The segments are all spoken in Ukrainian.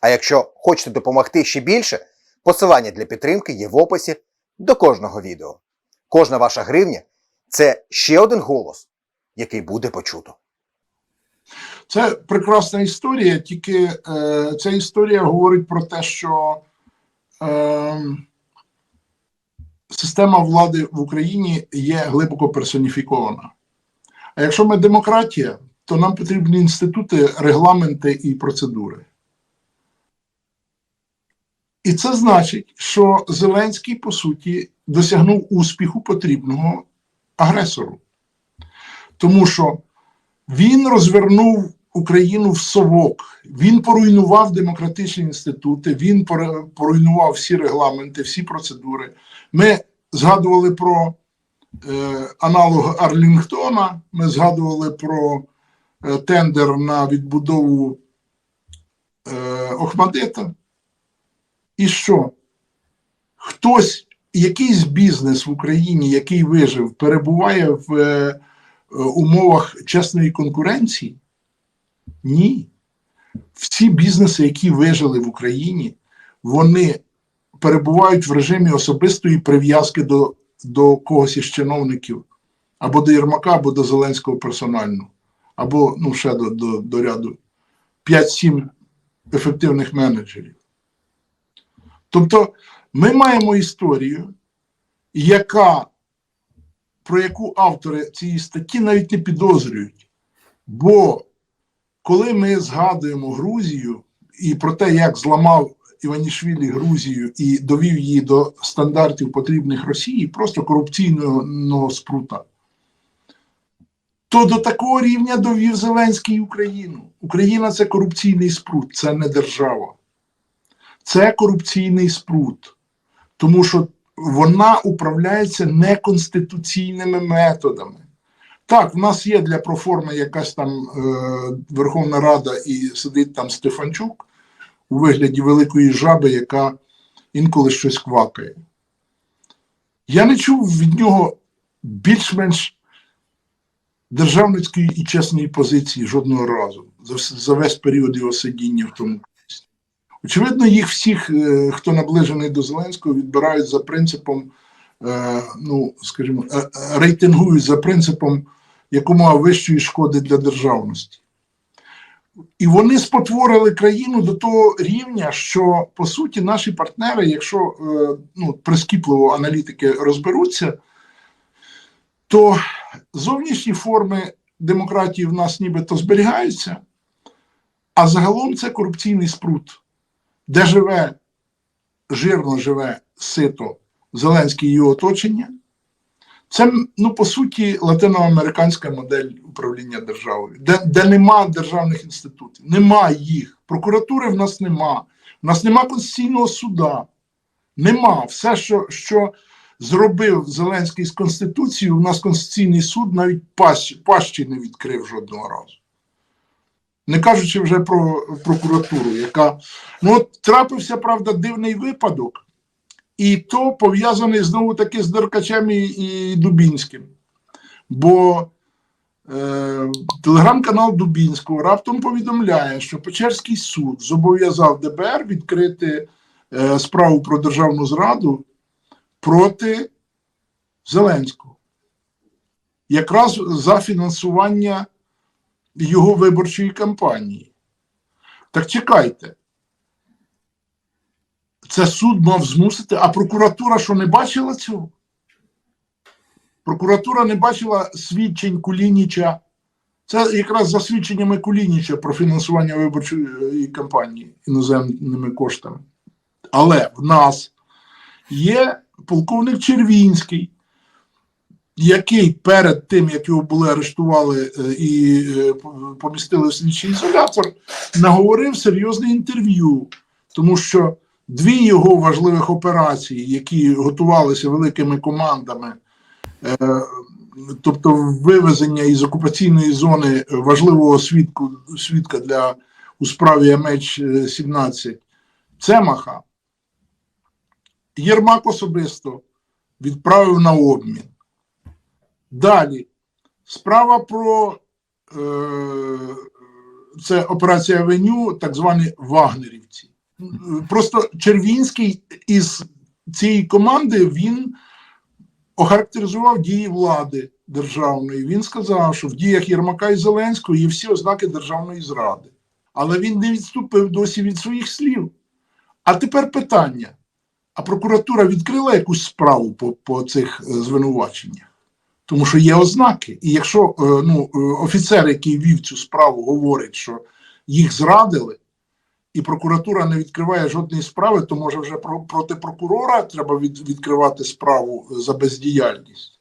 А якщо хочете допомогти ще більше, посилання для підтримки є в описі до кожного відео. Кожна ваша гривня це ще один голос, який буде почуто. Це прекрасна історія, тільки е, ця історія говорить про те, що е, система влади в Україні є глибоко персоніфікована. А якщо ми демократія, то нам потрібні інститути, регламенти і процедури. І це значить, що Зеленський, по суті, досягнув успіху потрібного агресору. Тому що він розвернув Україну в совок, він поруйнував демократичні інститути, він поруйнував всі регламенти, всі процедури. Ми згадували про е, аналог Арлінгтона, ми згадували про е, тендер на відбудову е, Охмадита. І що? Хтось, якийсь бізнес в Україні, який вижив, перебуває в е, умовах чесної конкуренції? Ні. Всі бізнеси, які вижили в Україні, вони перебувають в режимі особистої прив'язки до, до когось із чиновників, або до Єрмака, або до Зеленського персонально, або ну, ще до, до, до ряду 5-7 ефективних менеджерів. Тобто ми маємо історію, яка, про яку автори цієї статті навіть не підозрюють. Бо коли ми згадуємо Грузію і про те, як зламав Іванішвілі Грузію і довів її до стандартів потрібних Росії, просто корупційного спрута, то до такого рівня довів Зеленський Україну. Україна це корупційний спрут, це не держава. Це корупційний спрут, тому що вона управляється неконституційними методами. Так, в нас є для проформи якась там е, Верховна Рада і сидить там Стефанчук у вигляді великої жаби, яка інколи щось квакає. Я не чув від нього більш-менш державницької і чесної позиції жодного разу за, за весь період його сидіння в тому. Очевидно, їх всіх, е, хто наближений до Зеленського, відбирають за принципом, е, ну, скажімо, е, рейтингують за принципом якомога вищої шкоди для державності. І вони спотворили країну до того рівня, що по суті наші партнери, якщо ну, прискіпливо аналітики розберуться, то зовнішні форми демократії в нас нібито зберігаються, а загалом це корупційний спрут, де живе, жирно живе сито Зеленський і його оточення. Це, ну, по суті, латиноамериканська модель управління державою, де, де нема державних інститутів, нема їх. Прокуратури в нас нема, в нас нема Конституційного суда, нема. Все, що, що зробив Зеленський з Конституцією, у нас Конституційний суд навіть пащі, пащі не відкрив жодного разу. Не кажучи вже про прокуратуру, яка. Ну, от трапився, правда, дивний випадок. І то пов'язаний знову таки з Деркачем і, і Дубінським. Бо е, телеграм-канал Дубінського раптом повідомляє, що Печерський суд зобов'язав ДБР відкрити е, справу про державну зраду проти Зеленського. Якраз за фінансування його виборчої кампанії. Так чекайте. Це суд мав змусити, а прокуратура що не бачила цього? Прокуратура не бачила свідчень Кулініча. Це якраз за свідченнями Кулініча про фінансування виборчої кампанії іноземними коштами. Але в нас є полковник Червінський, який перед тим, як його були арештували е, і е, помістили в слідчий ізолятор, наговорив серйозне інтерв'ю тому що дві його важливих операції, які готувалися великими командами, е, тобто вивезення із окупаційної зони важливого свідку, свідка для у справі МН-17 Цемаха, Єрмак особисто відправив на обмін. Далі справа про е, це операція Авеню, так звані Вагнерівці. Просто Червінський із цієї команди він охарактеризував дії влади державної. Він сказав, що в діях Єрмака і Зеленського є всі ознаки державної зради. Але він не відступив досі від своїх слів. А тепер питання: а прокуратура відкрила якусь справу по, по цих е, звинуваченнях? Тому що є ознаки. І якщо е, ну, е, офіцер, який вів цю справу, говорить, що їх зрадили, і прокуратура не відкриває жодної справи, то може вже про, проти прокурора треба від, відкривати справу за бездіяльність.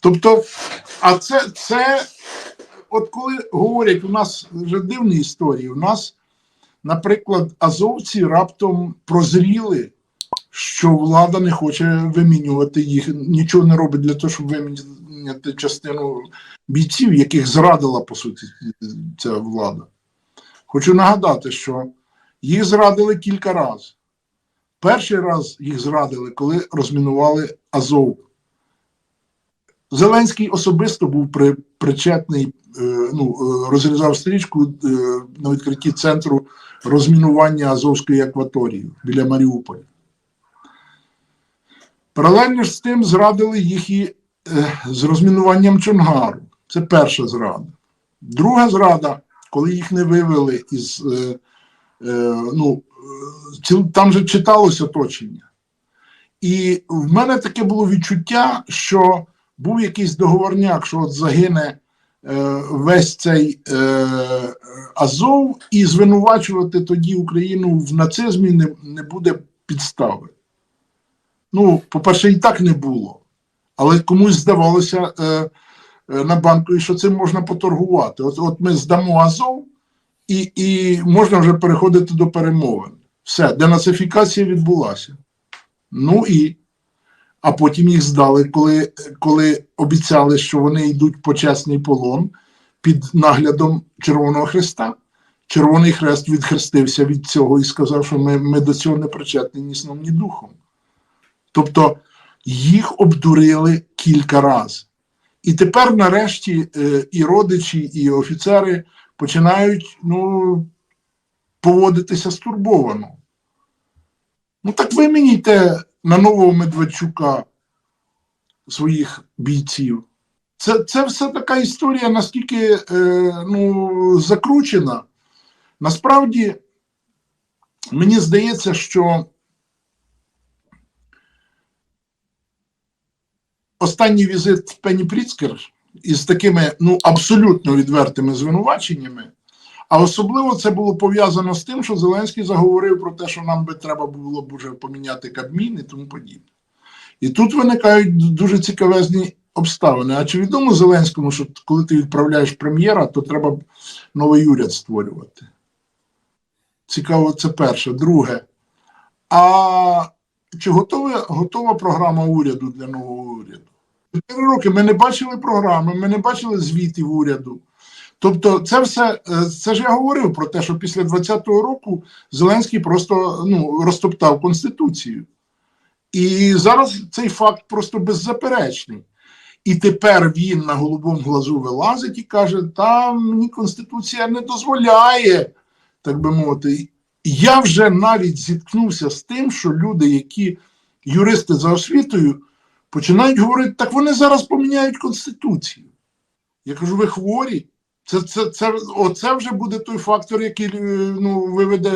Тобто, а це, це, от коли говорять, у нас вже дивні історії, у нас, наприклад, азовці раптом прозріли, що влада не хоче вимінювати їх, нічого не робить для того, щоб виміняти частину бійців, яких зрадила, по суті, ця влада. Хочу нагадати, що їх зрадили кілька разів. Перший раз їх зрадили, коли розмінували Азов. Зеленський особисто був при, причетний, е, ну, е, розрізав стрічку е, на відкритті центру розмінування Азовської акваторії біля Маріуполя. Паралельно ж з тим зрадили їх і з розмінуванням Чонгару. Це перша зрада. Друга зрада, коли їх не вивели із. Е, е, ну, е, там же читалось оточення. І в мене таке було відчуття, що був якийсь договорняк, що от загине е, весь цей е, Азов, і звинувачувати тоді Україну в нацизмі не буде підстави. Ну, по-перше, і так не було. Але комусь здавалося е, е, на банку, що цим можна поторгувати. От, от ми здамо Азов, і, і можна вже переходити до перемовин. Все, денацифікація відбулася. Ну і. А потім їх здали, коли, коли обіцяли, що вони йдуть по чесний полон під наглядом Червоного Хреста. Червоний Хрест відхрестився від цього і сказав, що ми, ми до цього не причетні ні сном, ні духом. Тобто їх обдурили кілька разів. І тепер, нарешті, е, і родичі, і офіцери починають ну, поводитися стурбовано. Ну так вимінійте на нового Медведчука своїх бійців. Це, це все така історія наскільки е, ну, закручена. Насправді, мені здається, що останній візит Пенні Пріцкер із такими ну, абсолютно відвертими звинуваченнями, а особливо це було пов'язано з тим, що Зеленський заговорив про те, що нам би треба було б уже поміняти Кабмін і тому подібне. І тут виникають дуже цікавезні обставини. А чи відомо Зеленському, що коли ти відправляєш прем'єра, то треба новий уряд створювати? Цікаво, це перше. Друге. А чи готова, готова програма уряду для нового уряду? Чотири роки ми не бачили програми, ми не бачили звітів уряду. Тобто, це все е, це ж я говорив про те, що після 20-го року Зеленський просто ну, розтоптав Конституцію. І зараз цей факт просто беззаперечний. І тепер він на голубому глазу вилазить і каже: та мені Конституція не дозволяє, так би мовити. Я вже навіть зіткнувся з тим, що люди, які юристи за освітою, починають говорити, так вони зараз поміняють Конституцію. Я кажу, ви хворі. Це, це, це, оце вже буде той фактор, який е, ну, виведе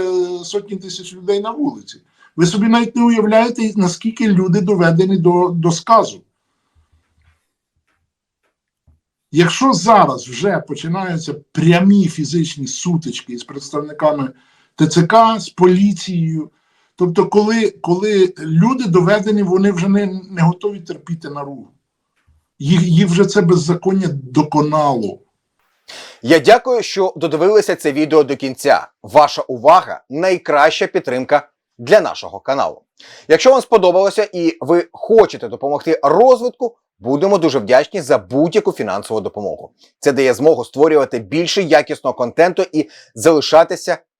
сотні тисяч людей на вулиці. Ви собі навіть не уявляєте, наскільки люди доведені до, до сказу. Якщо зараз вже починаються прямі фізичні сутички з представниками ТЦК, з поліцією, тобто, коли, коли люди доведені, вони вже не, не готові терпіти наругу. Їх, їх вже це беззаконня доконало. Я дякую, що додивилися це відео до кінця. Ваша увага найкраща підтримка для нашого каналу. Якщо вам сподобалося і ви хочете допомогти розвитку, будемо дуже вдячні за будь-яку фінансову допомогу. Це дає змогу створювати більше якісного контенту і залишатися